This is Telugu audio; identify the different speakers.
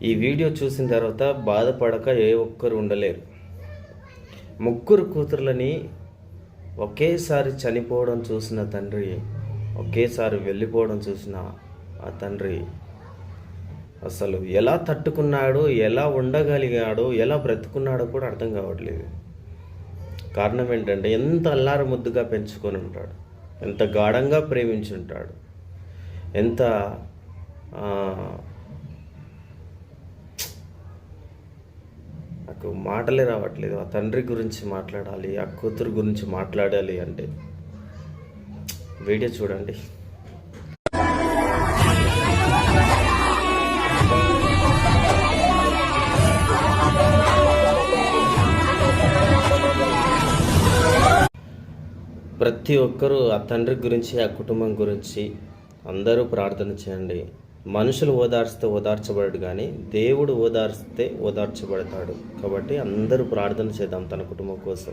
Speaker 1: ఈ వీడియో చూసిన తర్వాత బాధపడక ఏ ఒక్కరు ఉండలేరు. ముగ్గురు కూతుర్లని ఒకేసారి చనిపోవడం చూసిన తండ్రి ఒకేసారి వెళ్ళిపోవడం చూసిన ఆ తండ్రి అసలు ఎలా తట్టుకున్నాడో ఎలా ఉండగలిగాడో ఎలా బ్రతుకున్నాడో కూడా అర్థం కావట్లేదు. కారణం ఏంటంటే ఎంత అల్లారు ముద్దుగా పెంచుకొని ఉంటాడు ఎంత గాఢంగా ప్రేమించి ఉంటాడు ఎంత నాకు మాటలే రావట్లేదు. ఆ తండ్రి గురించి మాట్లాడాలి ఆ కూతురు గురించి మాట్లాడాలి అంటే వీడియో చూడండి. ప్రతి ఒక్కరూ ఆ తండ్రి గురించి ఆ కుటుంబం గురించి అందరూ ప్రార్థన చేయండి. మనుషులు ఓదార్స్తే ఓదార్చబడడు కానీ దేవుడు ఓదార్స్తే ఓదార్చబడతాడు. కాబట్టి అందరూ ప్రార్థన చేద్దాం తన కుటుంబం కోసం.